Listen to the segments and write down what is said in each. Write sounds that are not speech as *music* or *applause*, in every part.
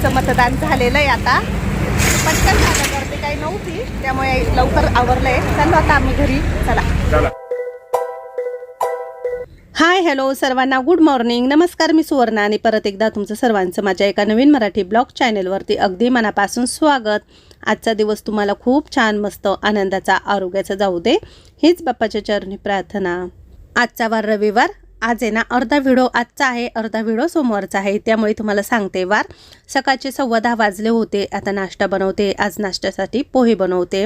आमचं मतदान झालेलं आहे आता. पटकन झालं गर्दी काही नव्हती त्यामुळे लवकर आवरलंय. चाललो आता आम्ही घरी. चला. चला. हाय हॅलो सर्वांना गुड मॉर्निंग नमस्कार मी सुवर्णा आणि परत एकदा तुमचं सर्वांचं माझ्या एका नवीन मराठी ब्लॉग चॅनलवरती अगदी मनापासून स्वागत. आजचा दिवस तुम्हाला खूप छान मस्त आनंदाचा आरोग्याचा जाऊ दे. हीच बाप्पाच्या चरणी प्रार्थना. आजचा वार रविवार. आज आहे ना अर्धा व्हिडिओ आजचा आहे अर्धा व्हिडिओ सोमवारचा आहे. त्यामुळे तुम्हाला सांगते वार सकाळचे सव्वा दहा वाजले होते आता नाश्ता बनवते आज नाश्त्यासाठी पोहे बनवते.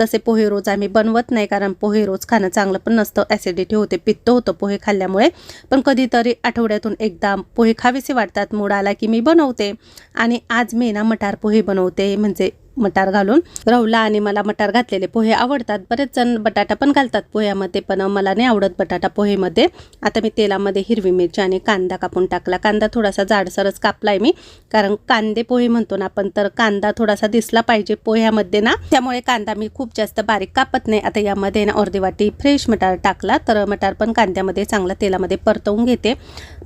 तसे पोहे रोज आम्ही बनवत नाही कारण पोहे रोज खाणं चांगलं पण नसतं. ॲसिडिटी होते पित्त होतं पोहे खाल्ल्यामुळे. पण कधीतरी आठवड्यातून एकदा पोहे खावेसे वाटतात. मूड आला की मी बनवते. आणि आज मी ना मटार पोहे बनवते म्हणजे मटार घालून रवला आणि मला मटार घातलेले पोहे आवडतात. बरेच जण बटाटा पण घालतात पोह्यामध्ये पण मला नाही आवडत बटाटा पोहेमध्ये आता मी तेलामध्ये हिरवी मिरची आणि कांदा कापून टाकला. कांदा थोडासा जाडसरच कापलाय मी कारण कांदे पोहे म्हणतो ना आपण तर कांदा थोडासा दिसला पाहिजे पोह्यामध्ये ना. त्यामुळे कांदा मी खूप जास्त बारीक कापत नाही. आता यामध्ये ना अर्धी वाटी फ्रेश मटार टाकला तर मटार पण कांद्यामध्ये चांगला तेलामध्ये परतवून घेते.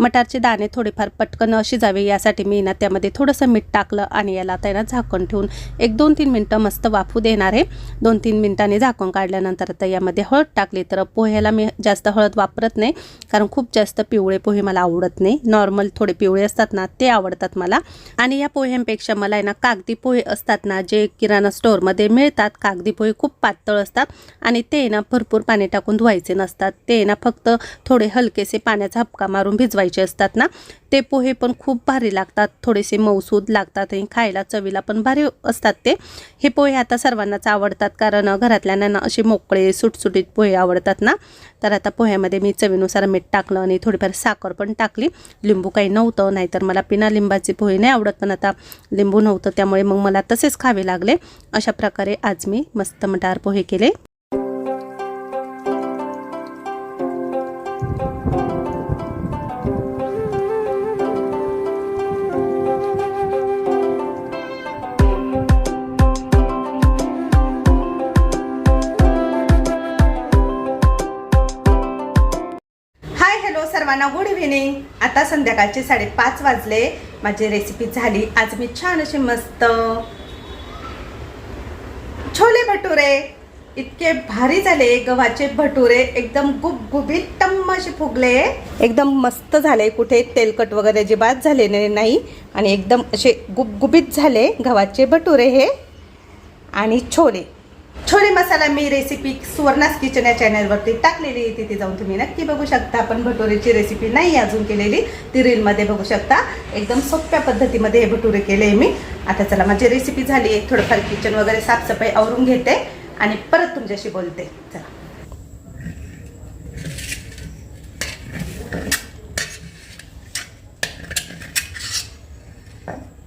मटारचे दाणे थोडेफार पटकन शिजावे यासाठी मी ना त्यामध्ये थोडंसं मीठ टाकलं आणि याला आता ना झाकण ठेवून एक दोन तीन मिनटं मस्त वाफू देणार आहे. दोन तीन मिनटांनी झाकून काढल्यानंतर आता यामध्ये हळद टाकली तर पोह्याला मी जास्त हळद वापरत नाही. कारण खूप जास्त पिवळे पोहे मला आवडत नाही. नॉर्मल थोडे पिवळे असतात ना ते आवडतात मला. आणि या पोह्यांपेक्षा मला आहे ना कागदी पोहे असतात ना जे किराणा स्टोअरमध्ये मिळतात कागदी पोहे खूप पातळ असतात. आणि ते ना भरपूर पाणी टाकून धुवायचे नसतात. ते ना फक्त थोडे हलकेसे पाण्याचा हपका मारून भिजवायचे असतात ना. ते पोहे पण खूप भारी लागतात थोडेसे मऊसूद लागतात आणि खायला चवीला पण भारी असतात ते. हे पोहे आता सर्वांनाच आवडतात कारण घरातल्यांना असे मोकळे सुटसुटीत पोहे आवडतात ना. तर आता पोह्यामध्ये मी चवीनुसार मीठ टाकलं आणि थोडीफार साखर पण टाकली. लिंबू काही नव्हतं नाहीतर मला पिना लिंबाचे पोहे नाही आवडत पण आता लिंबू नव्हतं त्यामुळे मग मला तसेच खावे लागले. अशा प्रकारे आज मी मस्त मटार पोहे केले. सर्वांना गुड इव्हिनिंग आता संध्याकाळचे साडेपाच वाजले. माझी रेसिपी झाली. आज मी छान अशी मस्त छोले भटुरे. इतके भारी झाले. गव्हाचे भटुरे एकदम गुबगुबीत टम्म असे फुगले. एकदम मस्त झाले. कुठे तेलकट वगैरे अजिबात झाले नाही. आणि एकदम असे गुबगुबीत झाले गव्हाचे भटुरे हे. आणि छोले. छोले मसाला मी रेसिपी सुवर्णास किचन या चॅनलवरती टाकलेली आहे. तिथे जाऊन तुम्ही नक्की बघू शकता. पण भटुरेची रेसिपी नाही अजून केलेली. ती रीलमध्ये बघू शकता. एकदम सोप्या पद्धतीमध्ये हे भटुरे केले मी. आता चला माझी रेसिपी झाली आहे. थोडंफार किचन वगैरे साफसफाई आवरून घेते आणि परत तुमच्याशी बोलते. चला.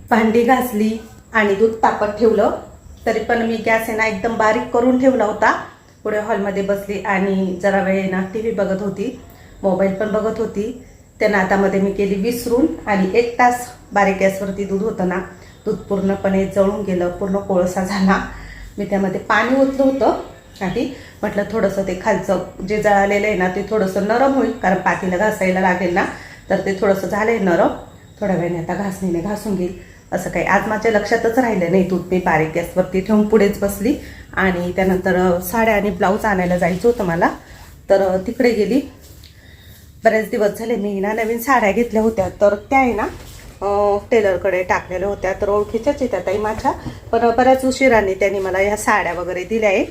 भांडी घासली आणि दूध तापत ठेवलं. तरी पण मी गॅस आहे ना एकदम बारीक करून ठेवला होता. पुढे हॉलमध्ये बसली आणि जरा वेळ ना टी व्ही बघत होती. मोबाईल पण बघत होती. त्या नातामध्ये मी केली विसरून आणि एक तास बारीक गॅसवरती दूध होतं ना दूध पूर्णपणे जळून गेलं पूर्ण कोळसा झाला. मी त्यामध्ये पाणी ओतलं होतं आणि म्हटलं थोडंसं ते खालचं जे जळालेलं आहे ना ते थोडंसं नरम होईल कारण पातीला घासायला लागेल ना. तर ते थोडंसं झालं आहे नरम. थोड्या वेळाने आता घासणीने घासून घेईल. असं काही. आज माझ्या लक्षातच राहिलं नाही. दूध मी बारीक गॅसवरती ठेवून पुढेच बसली आणि त्यानंतर साड्या आणि ब्लाऊज आणायला जायचं होतं मला. तर तिकडे गेली. बरेच दिवस झाले मी ना नवीन साड्या घेतल्या होत्या. तर त्या आहे ना टेलरकडे टाकलेल्या होत्या. तर ओळखीच्याच येत्या ताई माझ्या. पण बऱ्याच उशिराने त्यांनी मला ह्या साड्या वगैरे दिल्या आहेत.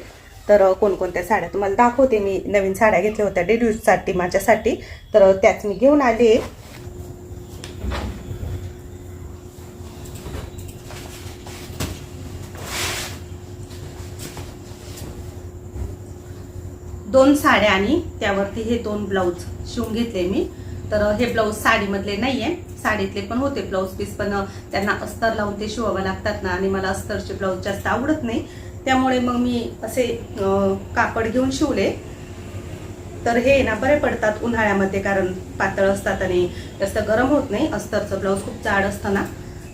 तर कोणकोणत्या साड्या तुम्हाला दाखवते. मी नवीन साड्या घेतल्या होत्या डेल्यूजसाठी माझ्यासाठी. तर त्याच मी घेऊन आले दोन साड्या आणि त्यावरती हे दोन ब्लाऊज शिवून घेतले मी. तर हे ब्लाऊज साडीमधले नाही आहे साडीतले पण होते ब्लाऊज पीस पण त्यांना अस्तर लावून ते शिवावं लागतात ना आणि मला अस्तरचे ब्लाऊज जास्त आवडत नाही. त्यामुळे मग मी असे कापड घेऊन शिवले. तर हे ना बरे पडतात उन्हाळ्यामध्ये कारण पातळ असतात आणि जास्त गरम होत नाही. अस्तरचं ब्लाऊज खूप जाड असतं ना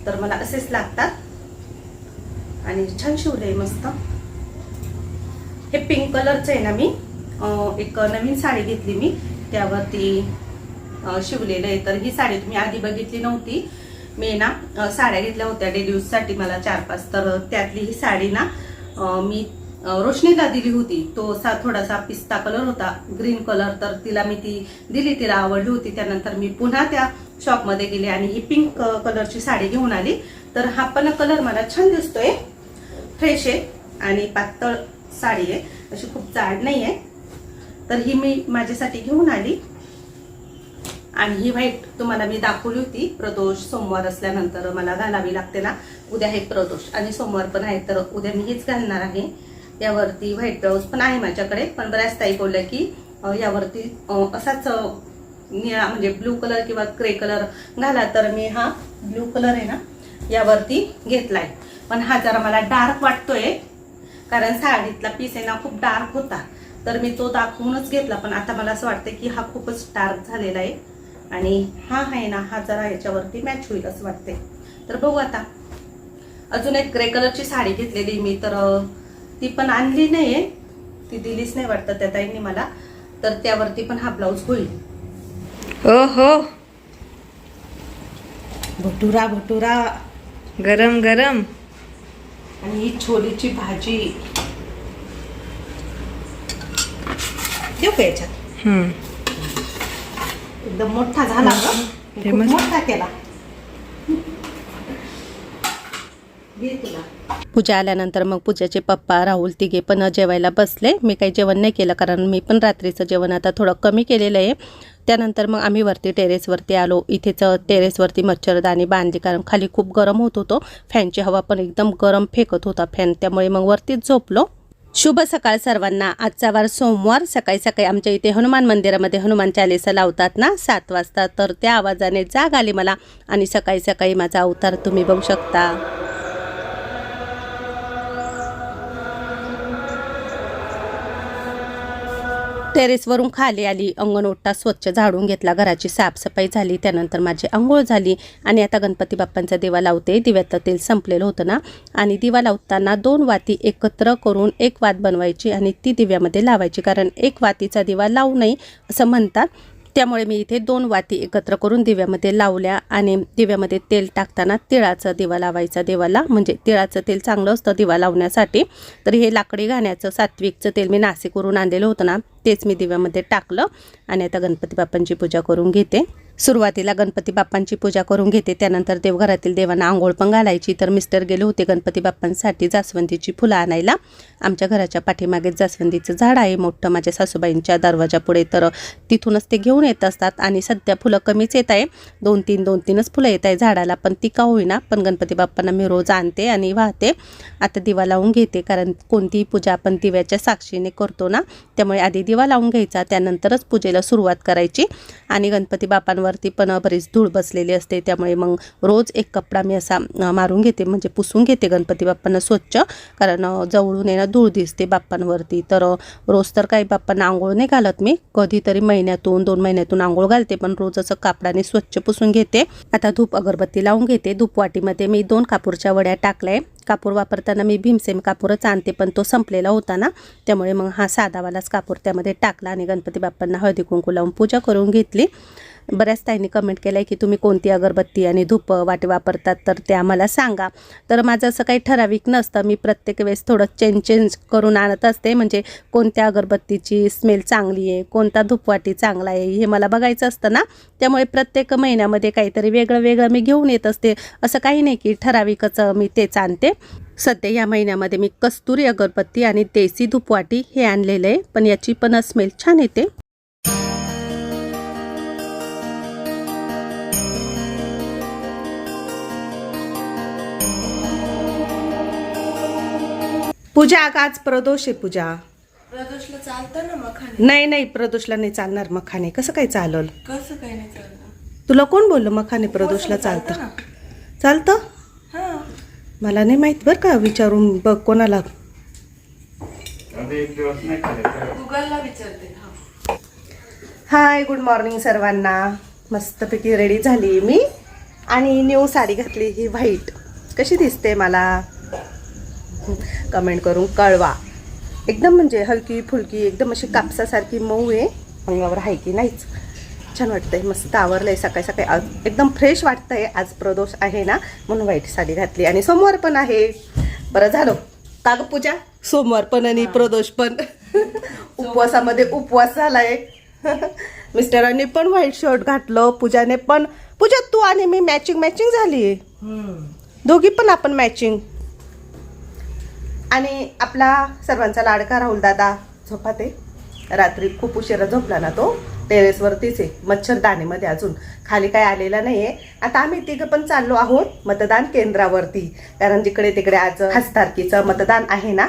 तर मला असेच लागतात. आणि छान शिवले मस्त. हे पिंक कलरचं आहे ना मी. एक नवीन साडी घेतली मी. त्यावरती शिवलेलं आहे. तर ही साडी तुम्ही आधी बघितली नव्हती. मी ना साड्या घेतल्या होत्या डेड्यूजसाठी मला चार पाच तर त्यातली ही साडी ना मी रोशनीला दिली होती. तो सा थोडासा पिस्ता कलर होता ग्रीन कलर. तर तिला मी ती दिली तिला आवडली होती. त्यानंतर मी पुन्हा त्या शॉपमध्ये गेले आणि ही पिंक कलरची साडी घेऊन आली. तर हा पण कलर मला छान दिसतोय. फ्रेश आहे आणि पातळ साडी आहे. अशी खूप जाड नाही आहे तर ही मी माझ्यासाठी घेऊन आली. आणि ही व्हाईट तुम्हाला मी दाखवली होती. प्रदोष सोमवार असल्यानंतर मला घालावी लागते ना? उद्या हे प्रदोष. आणि सोमवार पण आहे तर उद्या मी हीच घालणार आहे. यावरती व्हाईट ब्लाऊज पण आहे माझ्याकडे. पण बऱ्याच ताई बोलल्या की यावरती असाच निळा म्हणजे ब्लू कलर किंवा ग्रे कलर घाला. तर मी हा ब्लू कलर आहे ना यावरती घेतलाय. पण हा जरा मला डार्क वाटतोय. कारण साडीतला पीस आहे ना खूप डार्क होता. तर मी तो दाखवूनच घेतला पण आता मला असं वाटतं की हा खूपच डार्क झालेला आहे आणि हा आहे ना हा जरा याच्यावरती मॅच होईल असं वाटते तर बघू आता. अजून एक ग्रे कलरची साडी घेतलेली मी तर ती पण आणली नाहीये. ती दिलीच नाही वाटतं त्या ताईंनी मला. तर त्यावरती पण हा ब्लाऊज होईल. ओ हो भटुरा भटुरा. गरम गरम. आणि ही छोलीची भाजी. का याच्यात? हम्म. एकदम मोठा झाला ग. ते खूप मस्त. मोठा केला. घे तुला. पूजा आल्यानंतर मग पूजाचे पप्पा राहुल तिघे पण जेवायला बसले. मी काही जेवण नाही केलं कारण मी पण रात्रीचं जेवण आता थोडं कमी केलेलं आहे. त्यानंतर मग आम्ही वरती टेरेसवरती आलो. इथेच टेरेसवरती मच्छरदाणी बांधली कारण खाली खूप गरम होत होतो. फॅनची हवा पण एकदम गरम फेकत होता फॅन. त्यामुळे मग वरतीच झोपलो. शुभ सकाळ सर्वांना. आजचा वार सोमवार. सकाळी सकाळी आमच्या इथे हनुमान मंदिरामध्ये हनुमान चालिसा लावतात ना सात वाजता. तर त्या आवाजाने जाग आली मला आणि सकाळी सकाळी माझा अवतार तुम्ही बघू शकता. टेरेसवरून खाली आली. अंगण ओट्टा स्वच्छ झाडून घेतला. घराची साफसफाई झाली. त्यानंतर माझी आंघोळ झाली. आणि आता गणपती बाप्पांचा दिवा लावते. दिव्यातलं तेल संपलेलं होतं ना. आणि दिवा लावताना दोन वाती एकत्र करून एक वात बनवायची आणि ती दिव्यामध्ये लावायची. कारण एक वातीचा दिवा लावू नये असं म्हणतात. त्यामुळे मी इथे दोन वाती एकत्र करून दिव्यामध्ये लावल्या आणि दिव्यामध्ये तेल टाकताना तिळाचं दिवा लावायचा देवाला. म्हणजे तिळाचं तेल चांगलं असतं दिवा लावण्यासाठी. तर हे लाकडी घाण्याचं सात्विकचं तेल मी नाशिकवरून आणलेलं होतं ना तेच मी दिव्यामध्ये टाकलं. आणि आता गणपती बाप्पांची पूजा करून घेते. सुरुवातीला गणपती बाप्पांची पूजा करून घेते. त्यानंतर देवघरातील देवांना आंघोळ पण घालायची. तर मिस्टर गेले होते गणपती बाप्पांसाठी जास्वंदीची फुलं आणायला. आमच्या घराच्या पाठीमागे जास्वंदीचं झाड आहे. मोठं माझ्या सासूबाईंच्या दरवाजापुढे. तर तिथूनच ते घेऊन येत असतात आणि सध्या फुलं कमीच येत आहे. दोन तीन दोन तीनच फुलं येत आहे झाडाला. पण ती का होईना. पण गणपती बाप्पांना मी रोज आणते आणि वाहते. आता दिवा लावून घेते. कारण कोणतीही पूजा आपण दिव्याच्या साक्षीने करतो ना त्यामुळे आधी दिवा लावून घ्यायचा. त्यानंतरच पूजेला सुरुवात करायची. आणि गणपती बापांवरती पण बरीच धूळ बसलेली असते. त्यामुळे मग रोज एक कपडा मी असा मारून घेते. म्हणजे पुसून घेते गणपती बाप्पांना स्वच्छ. कारण जवळून येणं धूळ दिसते बाप्पांवरती. तर रोज तर काही बाप्पांना आंघोळ नाही घालत मी. कधीतरी महिन्यातून दोन महिन्यातून आंघोळ घालते. पण रोज असं कापडाने स्वच्छ पुसून घेते. आता धूप अगरबत्ती लावून घेते. धूपवाटीमध्ये मी दोन कापूरच्या वड्या टाकल्या कापूर वापरताना मी भीमसेम कापूरच आणते पण तो संपलेला होता ना त्यामुळे मग हा साधावालाच कापूर त्यामध्ये टाकला आणि गणपती बाप्पांना हळदी कुंकू लावून पूजा करून घेतली. बऱ्याच ताईंनी कमेंट केलं आहे की तुम्ही कोणती अगरबत्ती आणि धूप वाटे वापरतात तर ते आम्हाला सांगा. तर माझं असं काही ठराविक नसतं. मी प्रत्येक वेळेस थोडं चेंज चेंज करून आणत असते. म्हणजे कोणत्या अगरबत्तीची स्मेल चांगली आहे कोणता धूपवाटी चांगला आहे हे मला बघायचं असतं ना. त्यामुळे प्रत्येक महिन्यामध्ये काहीतरी वेगळं वेगळं मी घेऊन येत असते. असं काही नाही की ठराविकच मी तेच आणते. सध्या या महिन्यामध्ये मी कस्तुरी अगरबत्ती आणि देसी धूपवाटी हे आणलेलं आहे. पण याची पण स्मेल छान येते. पूजा आज प्रदोष आहे पूजा. प्रदोषला चालतं ना मखाने? नाही नाही प्रदोषला नाही चालणार मखाने. कसं काय चालल? कसं काय नाही तुला कोण बोललं मखाने प्रदोषला चालतं चालतं? हा. मला नाही माहीत बरं का विचारून बघ कोणाला. गुगलला विचारते. हा. हाय गुड मॉर्निंग सर्वांना. मस्तपैकी रेडी झाली मी. आणि न्यू साडी घातली ही व्हाईट. कशी दिसते मला? कमेंट करून कळवा. एकदम म्हणजे हलकी फुलकी एकदम अशी कापसासारखी मऊ आहे. अंगावर आहे की नाहीच? छान वाटतंय मस्त आवरलंय सकाळी सकाळी. आज एकदम फ्रेश वाटतंय. आज प्रदोष आहे ना म्हणून व्हाईट साडी घातली. आणि सोमवार पण आहे. बरं झालं. का ग पूजा? सोमवार पण आणि प्रदोष पण. उपवासामध्ये उपवास झालाय. *laughs* मिस्टरांनी पण व्हाईट शर्ट घातलं पूजाने पण. पूजा तू आणि मी मॅचिंग मॅचिंग झाली दोघी पण आपण मॅचिंग आणि आपला सर्वांचा लाडका राहुल दादा झोपाते रात्री खूप उशिरा झोपला ना तो? टेरेसवरतीच आहे मच्छरदाणीमध्ये अजून. खाली काय आलेला नाही आहे आता आम्ही तिघं पण चाललो आहोत मतदान केंद्रावरती. कारण जिकडे तिकडे आज खास तारखेचं मतदान आहे ना?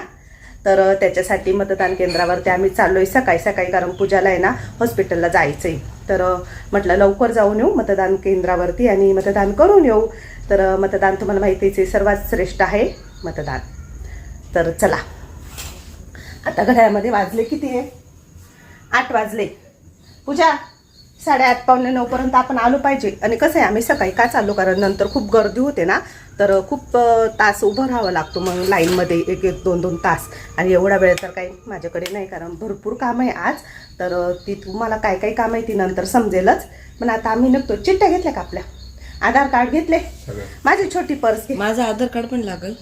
तर त्याच्यासाठी मतदान केंद्रावरती आम्ही चाललोय सकाळी सकाळी कारण पूजाला आहे ना हॉस्पिटलला जायचं आहे तर म्हटलं लवकर जाऊन येऊ मतदान केंद्रावरती आणि मतदान करून येऊ. तर मतदान तुम्हाला माहितीच आहे सर्वात श्रेष्ठ आहे मतदान. तर चला. आता घड्याळमध्ये वाजले किती आहे आठ वाजले. पूजा साडेआठ पावणे नऊपर्यंत आपण आलो पाहिजे. आणि कसं आहे आम्ही सकाळी का चाललो? कारण नंतर खूप गर्दी होते ना तर खूप तास उभं राहावं लागतो. मग लाईनमध्ये एक एक दोन दोन तास. आणि एवढा वेळ तर काही माझ्याकडे नाही कारण भरपूर काम आहे आज. तर ती तुम्हाला काय काय काम आहे ती नंतर समजेलच. पण आता आम्ही निघतो चिठ्ठ्या घेतल्या का आपल्या? आधार कार्ड घेतले? माझी छोटी पर्स घे. माझं आधार कार्ड पण लागल.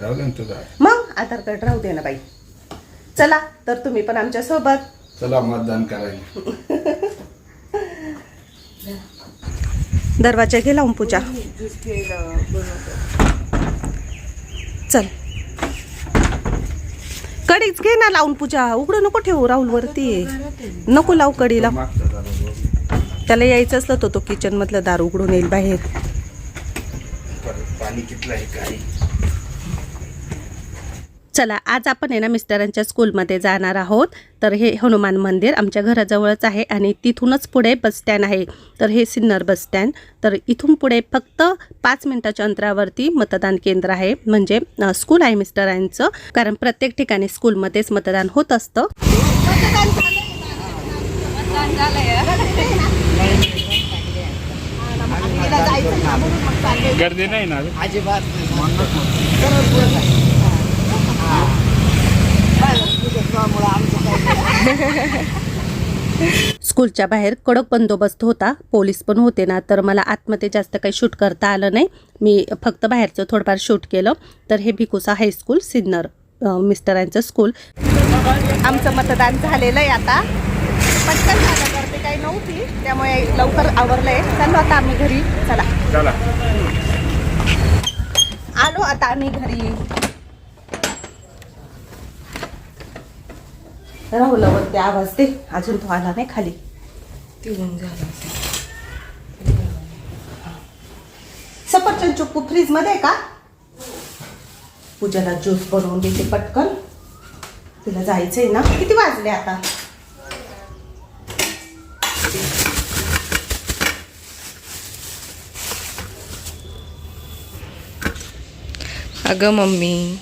राहू दे ना तुझा. मग आधार कार्ड राहू दे ना बाई. चला तर तुम्ही पण आमच्यासोबत चला मतदान करायला. दरवाजा घे लावून पूजा. चल. कडीच घे ना लावून पूजा. उघडं नको ठेवू राहुल वरती. नको लावू कडीला मागचा झाला बघ. त्याला यायचं असलं तर तो किचन मधलं दार उघडून येईल बाहेर. परत पाणी कितलं आहे काही. चला आज आपण आहे ना मिस्टरांच्या स्कूलमध्ये जाणार आहोत. तर हे हनुमान मंदिर आमच्या घराजवळच आहे आणि तिथूनच पुढे बस स्टँड आहे. तर हे सिन्नर बस स्टँड. तर इथून पुढे फक्त पाच मिनिटाच्या अंतरावरती मतदान केंद्र आहे. म्हणजे स्कूल आहे मिस्टरांचं. कारण प्रत्येक ठिकाणी स्कूलमध्येच मतदान होत असतं. गर्दी नाही ना स्कूलच्या बाहेर कडक बंदोबस्त होता. पोलीस पण होते ना तर मला आतमध्ये जास्त काही शूट करता आलं नाही. मी फक्त बाहेरचं थोडंफार शूट केलं. तर हे भिकुसा हायस्कूल सिन्नर मिस्टरांचं स्कूल. आमचं मतदान झालेलं आहे आता. पटकन झालं गर्दी काही नव्हती त्यामुळे लवकर आवरलं आहे चाललो आता आम्ही घरी. चला. चला. आलो आता आम्ही घरी. राहुलवरती आवाज दे. अजून तो आला नाही खाली. तिघून झालं सफरचंद चुप्पू फ्रीजमध्ये आहे का? पूजाला ज्यूस बनवून देते पटकन. तिला जायचंय ना. किती वाजले आता? अगं मम्मी.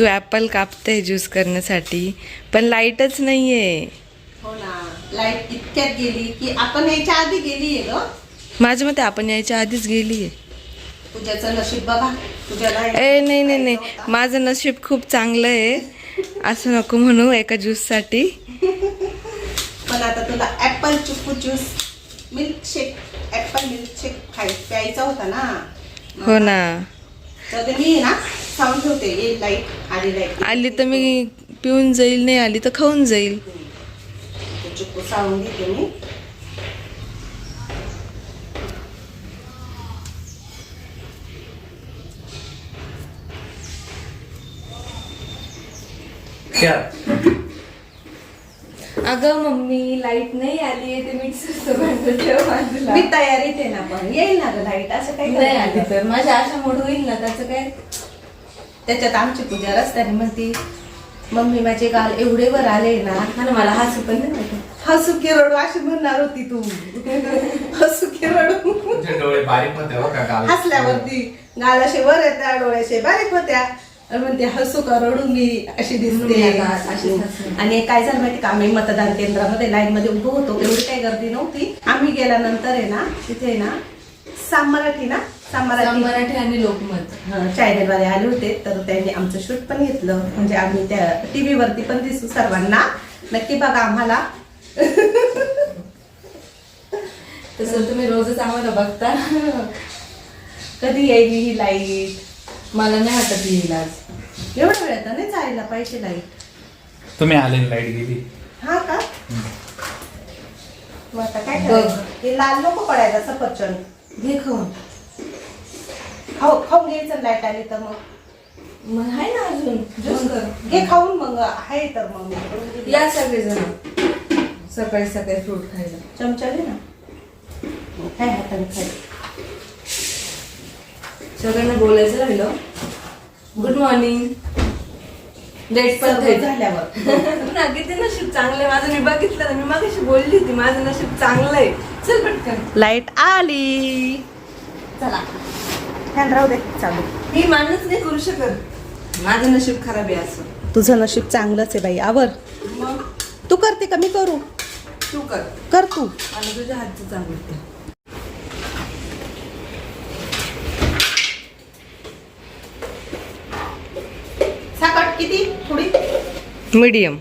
तू ॲपल कापते ज्यूस करण्यासाठी पण लाईटच नाहीये. हो ना लाइट इतक्यात गेली की आपण यायच्या आधी गेली आहे ग. माझ्या मते आपण यायच्या आधीच गेलीये. पूजाचं नशीब बघा पूजाला ए नाही नाही नाही. माझं नशीब खूप चांगलं आहे. असं नको म्हणू एका ज्यूससाठी पण आता तुला ऍपल चिक्कू juice milk shake apple milk shake खाय प्यायचा होता ना. हो ना. तर ते मी आहे ना साऊंड ठेवते येईल लाइट आली लाइट आली तर मी पिऊन जाईल नाही आली तर खाऊन जाईल. सावून घेते मी. अगं मम्मी लाइट नाही आली आहे ते मिक्सर मी तयारीत आहे ना पण. येईल ना ग लाइट असं काही नाही आली तर. माझ्या आशा मोड होईल ना त्याचं काय? त्याच्यात आमची पूजा रस्त्याने म्हणती मम्मी माझे गाल एवढे वर आले ना. आणि मला हसू पण नाही वाटत. हसू की रडू अशी म्हणणार होती तू. हसू की रडू तुझे डोळे बारीक होते हो का काल हसल्यावरती. गाल असे वर येत्या डोळ्याचे बारीक होत्या. म्हणते हसू का रडू मी अशी दिसते. आणि काय झालं माहिती का आम्ही मतदान केंद्रामध्ये लाईन मध्ये उभं होतो. एवढी काही गर्दी नव्हती. आम्ही गेल्यानंतर आहे ना तिथे ना साम मराठी ना साम मराठी. आणि लोकमत. चॅनल वाले आले होते. तर त्यांनी आमचं शूट पण घेतलं. म्हणजे आम्ही त्या टीव्ही वरती पण दिसू सर्वांना. नक्की बघा आम्हाला. तसं तुम्ही रोजच आम्हाला बघता. *laughs* कधी येईल ही लाइट? मला नाही वाटत येईल आज. एवढा वेळ नाही जायला पाहिजे लाइट तुम्ही आले लाइट गेली. हा का? मग आता काय. करायचं? हे लाल नको पडायला सफरचंद. घे खाऊन. खाऊ खाऊन घ्यायचं लाइट आली तर मग. मग आहे ना अजून. ज्यूस कर. घे खाऊन मग आहे तर मग. मी करून देते. या सगळेजण. सकाळी सकाळी फ्रूट खायला. चमचा दे ना. काय हाताने खायचं सगळ्यांना बोलायचं राहिलं. गुड मॉर्निंग डेट पण. झाल्यावर. *laughs* ना किती नशीब चांगलं आहे माझं मी बघितलं ना मी मागाशी बोलली होती माझं नशीब चांगलं आहे चल पटकन. लाइट आली. चला. फॅन राहू दे चालू. मी मान्यच नाही करू शकत. माझं नशीब खराब आहे असं. तुझं नशीब चांगलंच आहे बाई. आवर. मग? तू करते का? मी करू. तू कर. कर तू. मला तुझ्या हातचं आवडतं साखर किती? थोडी? मीडियम.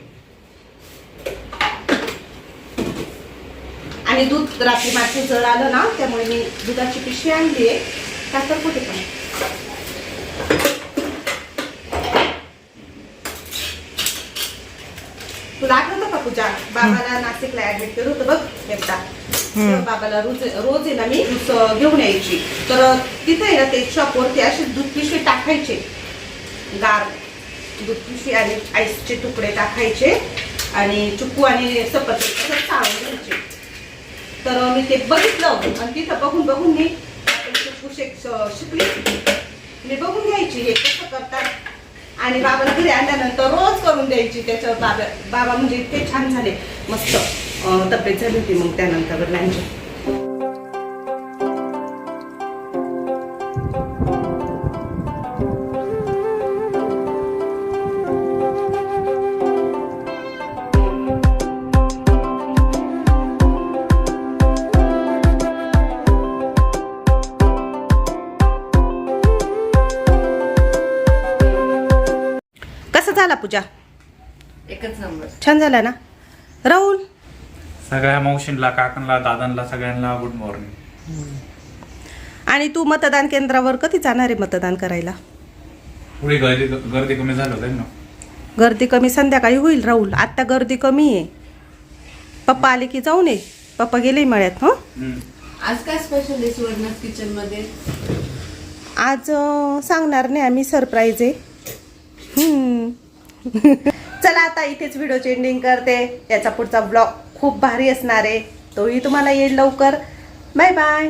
आणि दूध रात्री माझं जळ आलं ना त्यामुळे मी दुधाची पिशवी आणली आहे. साखर कुठे पण. तुला आठवतं का पूजा? बाबाला नाशिकला ऍडमिट केलं होतं बघ एकदा. बाबाला रोज रोज आहे ना मी घेऊन यायची. तर तिथे आहे ना ते शॉपवरती असे दूध पिशवी टाकायचे. गार. दूध आणि आईसचे तुकडे टाकायचे आणि चुकू आणि सपत चाळून घ्यायचे. तर मी ते बघितलं आणि तिथं बघून बघून मी चुकू शेक शिकली. मी बघून घ्यायची हे कसं करतात. आणि बाबाला घरी आणल्यानंतर रोज करून द्यायची. त्याच्यावर बाबा बाबा म्हणजे इतके छान झाले. मस्त तब्येत झाली होती मग त्यानंतर वडिलांची छान झाला ना? राहुल? सगळ्या मावशींना काकांना दादांना सगळ्यांना गुड मॉर्निंग आणि तू मतदान केंद्रावर कधी जाणार आहे मतदान करायला? पुढे गर्दी गर्दी कमी झालं होतं ना. गर्दी कमी संध्याकाळी होईल राहुल. आत्ता गर्दी कमी आहे. पप्पा आले की जाऊ नये पप्पा गेले मळ्यात हं? हम्म. आज काय स्पेशल आहे सुवर्णात किचनमध्ये? आज अं, सांगणार नाही आम्ही सरप्राईज आहे. हम्म. *laughs* चला आता इथेच व्हिडिओची एंडिंग करते. याचा पुढचा ब्लॉग खूप भारी असणार आहे. तोही तुम्हाला येईल लवकर. Bye bye